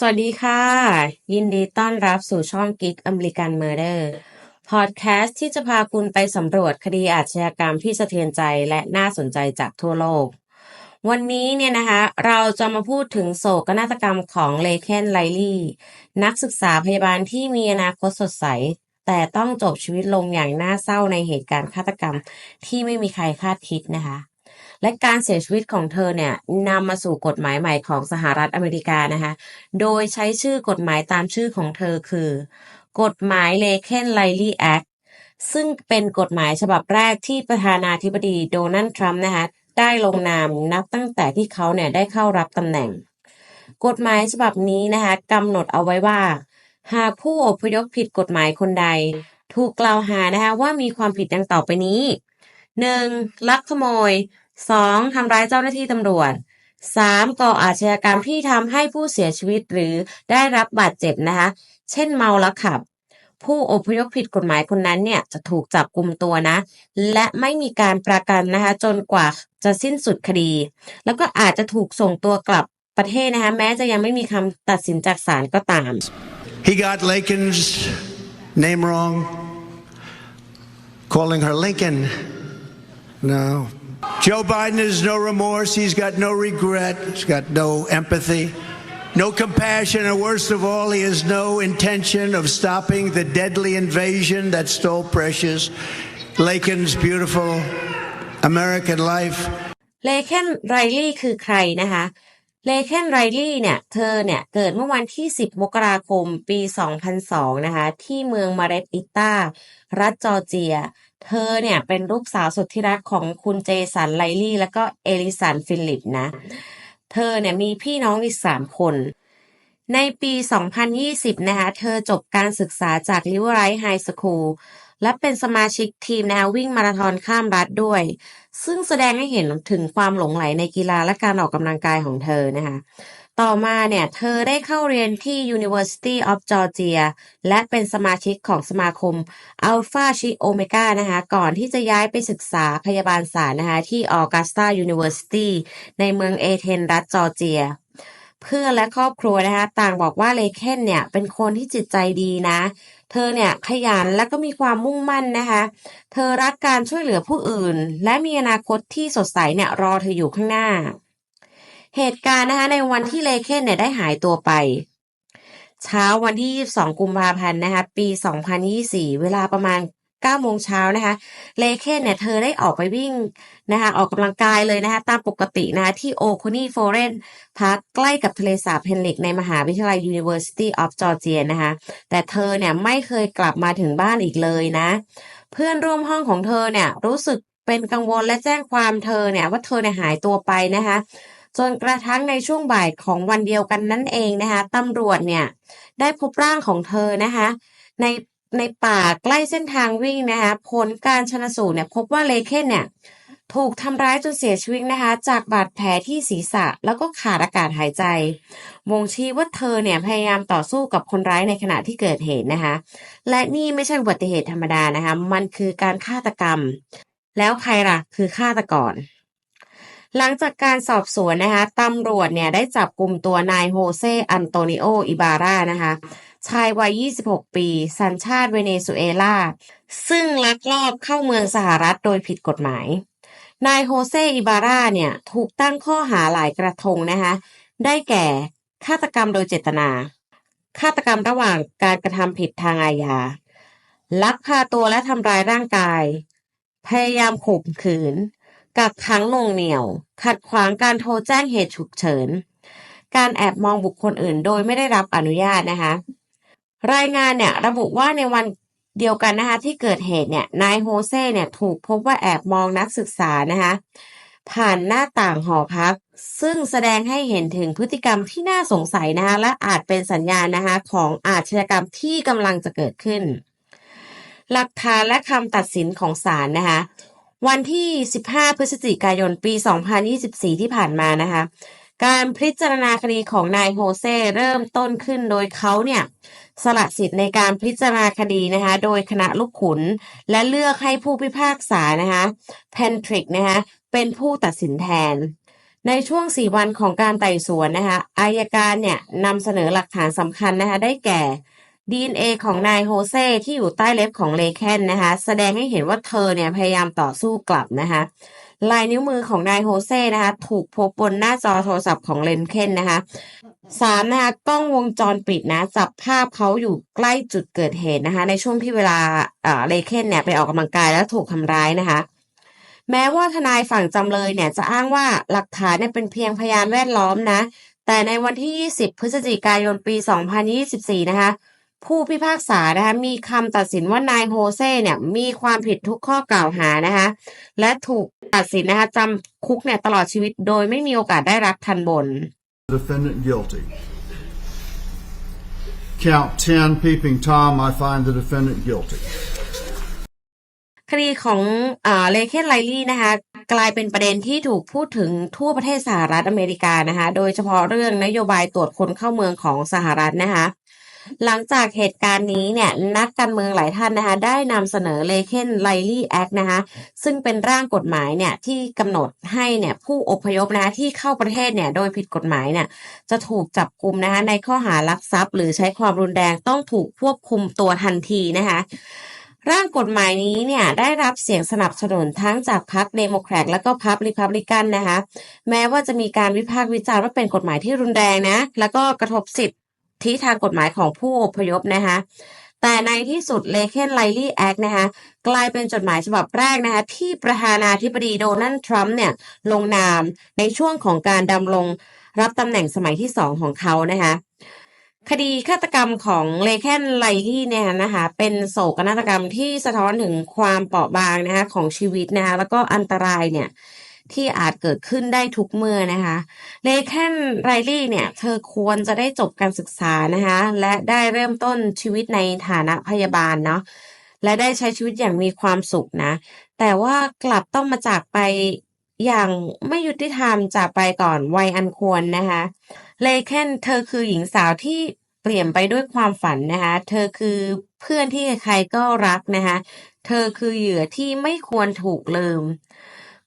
สวัสดีค่ะ ยินดีต้อนรับสู่ช่อง Geek American Murder พอดแคสต์ที่จะพาคุณไปสำรวจคดีอาชญากรรมที่สะเทือนใจและน่าสนใจจากทั่วโลก วันนี้เนี่ยนะคะเราจะมาพูดถึงโศกนาฏกรรมของเลเคนไลลี่นักศึกษาพยาบาลที่มีอนาคตสดใส แต่ต้องจบชีวิตลงอย่างน่าเศร้าในเหตุการณ์ฆาตกรรมที่ไม่มีใครคาดคิดนะคะ และการเสียชีวิตของเธอเนี่ยนำมาสู่กฎหมายใหม่ของสหรัฐอเมริกานะคะ โดยใช้ชื่อกฎหมายตามชื่อของเธอคือ กฎหมายเลเคนไลลี่แอคซึ่งเป็นกฎหมายฉบับแรกที่ประธานาธิบดีโดนัลด์ทรัมป์นะคะได้ลงนามนับตั้งแต่ที่เขาเนี่ยได้เข้ารับตำแหน่ง กฎหมายฉบับนี้นะคะกำหนดเอาไว้ว่า หากผู้อพยพผิดกฎหมายคนใด ถูกกล่าวหานะคะว่ามีความผิดดังต่อไปนี้ 1. ลักขโมย 2. ทำร้ายเจ้าหน้าที่ตำรวจ 3. ก่ออาชญากรรมที่ทำให้ผู้เสียชีวิตหรือได้รับบาดเจ็บนะคะ เช่นเมาแล้วขับ ผู้อพยพผิดกฎหมายคนนั้นเนี่ยจะถูกจับกลุ่มตัวนะ และไม่มีการประกันนะคะ จนกว่าจะสิ้นสุดคดี แล้วก็อาจจะถูกส่งตัวกลับประเทศนะคะ แม้จะยังไม่มีคำตัดสินจากศาลก็ตาม He got Lakin's name wrong, calling her Lincoln. No. Joe Biden has no remorse. He's got no regret. He's got no empathy, no compassion, and worst of all, he has no intention of stopping the deadly invasion that stole precious Lakin's beautiful American life. เลเคนไรลี่คือใครนะคะ เลเคนไรลี่เนี่ย เธอเนี่ย เกิดเมื่อวันที่ 10 มกราคม ปี 2002 นะคะ ที่เมืองมาเรตอิตารัฐจอร์เจีย เธอเนี่ย เป็นลูกสาวสุดที่รักของคุณเจสันไลลี่ แล้วก็เอลิสันฟิลิปนะ เธอเนี่ยมีพี่น้องอีก 3 คน ในปี 2020 นะคะ เธอจบการศึกษาจากลิเวอร์ไรท์ไฮสคูล และเป็นสมาชิกทีมแนววิ่งมาราธอนข้ามรัฐด้วย ซึ่งแสดงให้เห็นถึงความหลงใหลในกีฬาและการออกกำลังกายของเธอนะคะต่อมาเนี่ยเธอได้เข้าเรียนที่ University of Georgia และเป็นสมาชิกของสมาคม Alpha Chi Omega นะคะก่อนที่จะย้ายไปศึกษาพยาบาลศาสตร์นะคะที่ Augusta University ในเมืองเอเธนรัฐจอร์เจีย เพื่อนและครอบครัวนะคะ ต่างบอกว่าเลเคนเนี่ยเป็นคนที่จิตใจดีนะ เธอเนี่ยขยันและก็มีความมุ่งมั่นนะคะ เธอรักการช่วยเหลือผู้อื่น และมีอนาคตที่สดใสเนี่ยรอเธออยู่ข้างหน้า เหตุการณ์นะคะในวันที่เลเคนเนี่ยได้หายตัวไป เช้าวันที่ 22 กุมภาพันธ์นะคะปี 2024 เวลาประมาณ 9โมงเช้านะคะ เลเคนเนี่ยเธอได้ออกไปวิ่งนะคะออกกำลังกายเลยนะคะตามปกตินะคะที่โอโคนีโฟเรนพาร์คใกล้กับทะเลสาบเพนลิกในมหาวิทยาลัย University of Georgia นะคะแต่เธอเนี่ยไม่เคยกลับมาถึงบ้านอีกเลยนะ เพื่อนร่วมห้องของเธอเนี่ยรู้สึกเป็นกังวลและแจ้งความเธอเนี่ยว่าเธอเนี่ยหายตัวไปนะคะจนกระทั่งในช่วงบ่ายของวันเดียวกันนั่นเองนะคะตำรวจเนี่ยได้พบร่างของเธอนะคะใน ในป่าใกล้เส้นทางวิ่งนะคะผลการชนสูตรเนี่ยพบว่าเลเคนเนี่ยถูกทำร้ายจนเสียชีวิตนะคะ จากบาดแผลที่ศีรษะแล้วก็ขาดอากาศหายใจบ่งชี้ว่าเธอเนี่ยพยายามต่อสู้กับคนร้ายในขณะที่เกิดเหตุนะคะ และนี่ไม่ใช่อุบัติเหตุธรรมดานะคะ มันคือการฆาตกรรม แล้วใครล่ะคือฆาตกรหลังจากการสอบสวนนะคะตำรวจเนี่ยได้จับกลุ่มตัวนายโฮเซอันโตนิโออิบาร่านะคะ ชายวัย 26 ปี สัญชาติเวเนซุเอลา ซึ่งลักลอบเข้าเมืองสหรัฐโดยผิดกฎหมาย นายโฮเซอิบาร่าเนี่ย ถูกตั้งข้อหาหลายกระทงนะคะ ได้แก่ฆาตกรรมโดยเจตนา ฆาตกรรมระหว่างการกระทำผิดทางอาญา ลักพาตัวและทำร้ายร่างกาย พยายามข่มขืน กักขังหน่วงเหนี่ยว ขัดขวางการโทรแจ้งเหตุฉุกเฉิน การแอบมองบุคคลอื่นโดยไม่ได้รับอนุญาตนะคะ รายงานเนี่ยระบุว่าในวันเดียวกันนะคะที่เกิดเหตุเนี่ยนายโฮเซ่เนี่ยถูกพบว่าแอบมองนักศึกษานะคะผ่านหน้าต่างหอพัก ซึ่งแสดงให้เห็นถึงพฤติกรรมที่น่าสงสัยนะคะและอาจเป็นสัญญาณนะคะของอาชญากรรมที่กำลังจะเกิดขึ้น หลักฐานและคำตัดสินของศาลนะคะวันที่ 15 พฤศจิกายน ปี 2024 ที่ผ่านมานะคะ การพิจารณาคดีของนายโฮเซเริ่มต้นขึ้นโดยเขาเนี่ยสละสิทธิ์ในการพิจารณาคดีนะคะโดยคณะลูกขุน และเลือกให้ผู้พิพากษานะคะแพนทริกนะคะเป็นผู้ตัดสินแทน ในช่วง 4 วันของการไต่สวนนะคะอายการเนี่ยนำเสนอหลักฐานสำคัญนะคะได้แก่ DNA ของนายโฮเซ่ที่อยู่ใต้เล็บของเลเคนนะคะแสดงให้เห็นว่าเธอเนี่ยพยายามต่อสู้กลับนะคะลายนิ้วมือของนายโฮเซ่นะคะถูกพบบนหน้าจอโทรศัพท์ของเลนเคนนะคะสามนะคะกล้องวงจรปิดนะจับภาพเขาอยู่ใกล้จุดเกิดเหตุนะคะ ในช่วงที่เวลาเอ่อเลเคนเนี่ยไปออกกำลังกายแล้วถูกทำร้ายนะคะแม้ว่าทนายฝั่งจำเลยเนี่ยจะอ้างว่าหลักฐานเนี่ยเป็นเพียงพยานแวดล้อมนะ แต่ในวันที่ 20 พฤศจิกายนปี 2024 นะคะ ผู้พิพากษานะคะมีคำตัดสินว่านายโฮเซ่เนี่ยมีความผิดทุกข้อกล่าวหานะคะและถูกตัดสินนะคะจำคุกเนี่ยตลอดชีวิตโดยไม่มีโอกาสได้รับทันบน defendant guilty. Count 10, Peeping Tom, I find the defendant guilty. คดีของเอ่อเลเคนไลลี่นะคะกลายเป็นประเด็นที่ถูกพูดถึงทั่วประเทศสหรัฐอเมริกานะคะโดยเฉพาะเรื่องนโยบายตรวจคนเข้าเมืองของสหรัฐนะคะ หลังจากเหตุการณ์นี้เนี่ยนักการเมืองหลายท่านนะคะได้นำเสนอเลเคนไลลี่แอคนะคะซึ่งเป็นร่างกฎหมายเนี่ยที่กำหนดให้เนี่ยผู้อพยพนะคะที่เข้าประเทศเนี่ยโดยผิดกฎหมายเนี่ยจะถูกจับกลุมนะคะในข้อหารักทรัพย์ หรือใช้ความรุนแรงต้องถูกควบคุมตัวทันทีนะคะร่างกฎหมายนี้เนี่ยได้รับเสียงสนับสนุนทั้งจากพรรคเดโมแครตและก็พรรคริพับลิกันนะคะ แม้ว่าจะมีการวิพากษ์วิจารณ์ว่าเป็นกฎหมายที่รุนแรงนะ แล้วก็กระทบสิทธิ ทางกฎหมายของผู้อพยพนะคะแต่ในที่สุดเลเคนไลลี่แอคนะคะกลายเป็นจดหมายฉบับแรกนะคะที่ประธานาธิบดีโดนัลด์ทรัมป์เนี่ยลงนามในช่วงของการดำรงรับตำแหน่งสมัยที่สองของเขานะคะคดีฆาตกรรมของเลเคนไลลี่เนี่ยนะคะเป็นโศกนาฏกรรมที่สะท้อนถึงความเปราะบางนะคะของชีวิตนะคะแล้วก็อันตรายเนี่ย ที่อาจเกิดขึ้นได้ทุกเมื่อนะคะเลเคนไลลี่เนี่ยเธอควรจะได้จบการศึกษานะคะและได้เริ่มต้นชีวิตในฐานะพยาบาลเนาะและได้ใช้ชีวิตอย่างมีความสุขนะ แต่ว่ากลับต้องมาจากไปอย่างไม่ยุติธรรมจากไปก่อนวัยอันควรนะคะเลเคนเธอคือหญิงสาวที่เปลี่ยนไปด้วยความฝันนะคะ เธอคือเพื่อนที่ใครก็รักนะคะ เธอคือเหยื่อที่ไม่ควรถูกลืม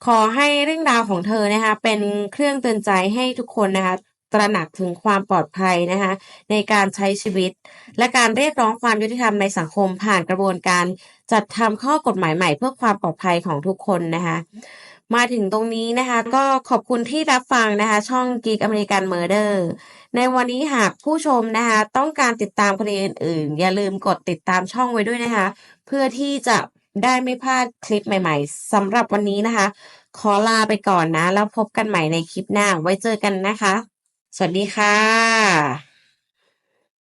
ขอให้เรื่องราวของเธอนะคะ เป็นเครื่องเตือนใจให้ทุกคนนะคะ ตระหนักถึงความปลอดภัยนะคะ ในการใช้ชีวิต และการเรียกร้องความยุติธรรมในสังคมผ่านกระบวนการ จัดทำข้อกฎหมายใหม่เพื่อความปลอดภัยของทุกคนนะคะ มาถึงตรงนี้นะคะ ก็ขอบคุณที่รับฟังนะคะ ช่อง Geek American Murder ในวันนี้หากผู้ชมนะคะ ต้องการติดตามคดีอื่นๆ อย่าลืมกดติดตามช่องไว้ด้วยนะคะ เพื่อที่จะ ได้ไม่พลาดคลิปใหม่ๆสำหรับวันนี้นะคะ ขอลาไปก่อนนะ แล้วพบกันใหม่ในคลิปหน้าไว้เจอกันนะคะ สวัสดีค่ะ